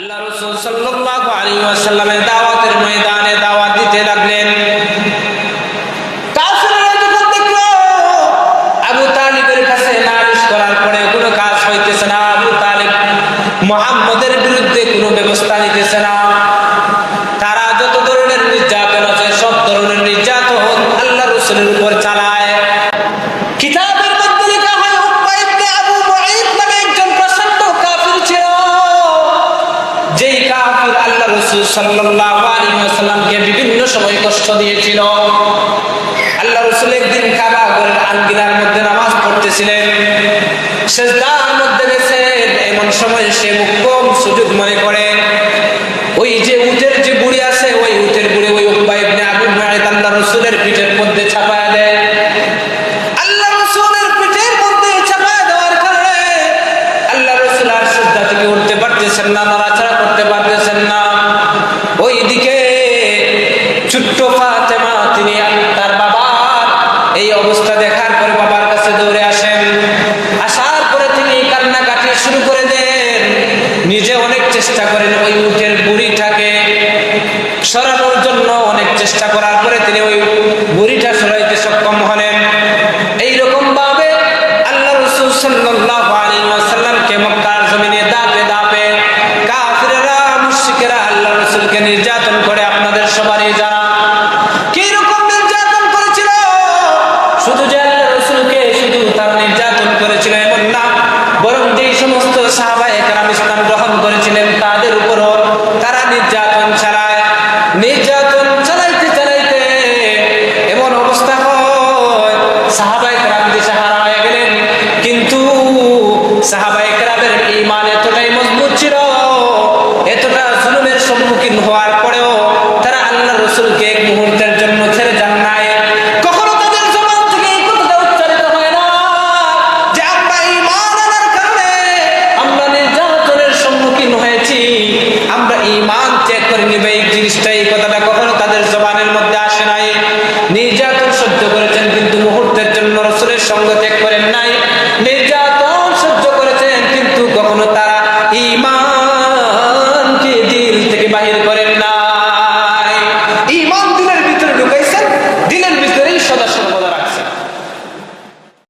আল্লাহ রসুল সাল্লাল্লাহু আলাইহি ওয়াসাল্লামের দাওয়াতের ময়দানে দাওয়াত দিতে লাগলেন। আবু তালিবের কাছে নালিশ করার পরে কোনো কাজ হইতেছে না। আবু তালিব মুহাম্মদের বিরুদ্ধে কোনো ব্যবস্থা নিতেছে না। রাসূল ওয়াসাল্লামকে বিভিন্ন সময় কষ্ট দিয়েছিল। আল্লাহ রাসূল একদিন কাবা ঘরের আঙ্গিনার মধ্যে নামাজ পড়তেছিলেন। সেজদার মধ্যে গেছেন, এমন সময় সে মুক্কম সুযোগ মনে করে। ওই যে উটের যে বুড়ি আছে, ওই উটের বুড়ি ওই মুঈত আল্লাহ রাসূলের পিঠের মধ্যে চাপায়া দেয়। আল্লাহ রসুলের পিঠের মধ্যে চাপায় দেওয়ার কারণে আল্লাহ রসুল আর সিজদা থেকে উঠতে পারতেছেন না ছোট্ট ফাতেমা, তিনি তার বাবার এই অবস্থা দেখার পরে বাবার কাছে দৌড়ে আসেন। আসার পরে তিনি শুরু করে দেন। নিজে অনেক চেষ্টা করেন ওই বুড়িটাকে সরানোর জন্য অনেক চেষ্টা করার পরে তিনি ওই বুড়িটা সরাইতে সক্ষম হলেন। এইরকম ভাবে আল্লাহ রসুল আলাইহি ওয়াসাল্লামকে মক্কার জমিনে মুশরিকেরা আল্লাহ রসুলকে নির্যাতন করে ইমান ত্যাগ করে নিবে, এই জিনিসটা, এই কথাটা কখনো তাদের জবানের মধ্যে আসে নাই। নির্যাতন সহ্য করেছেন, কিন্তু মুহূর্তের জন্য রসুলের সঙ্গ ত্যাগ করেন নাই। নির্যাতন কখনো তারা ইমান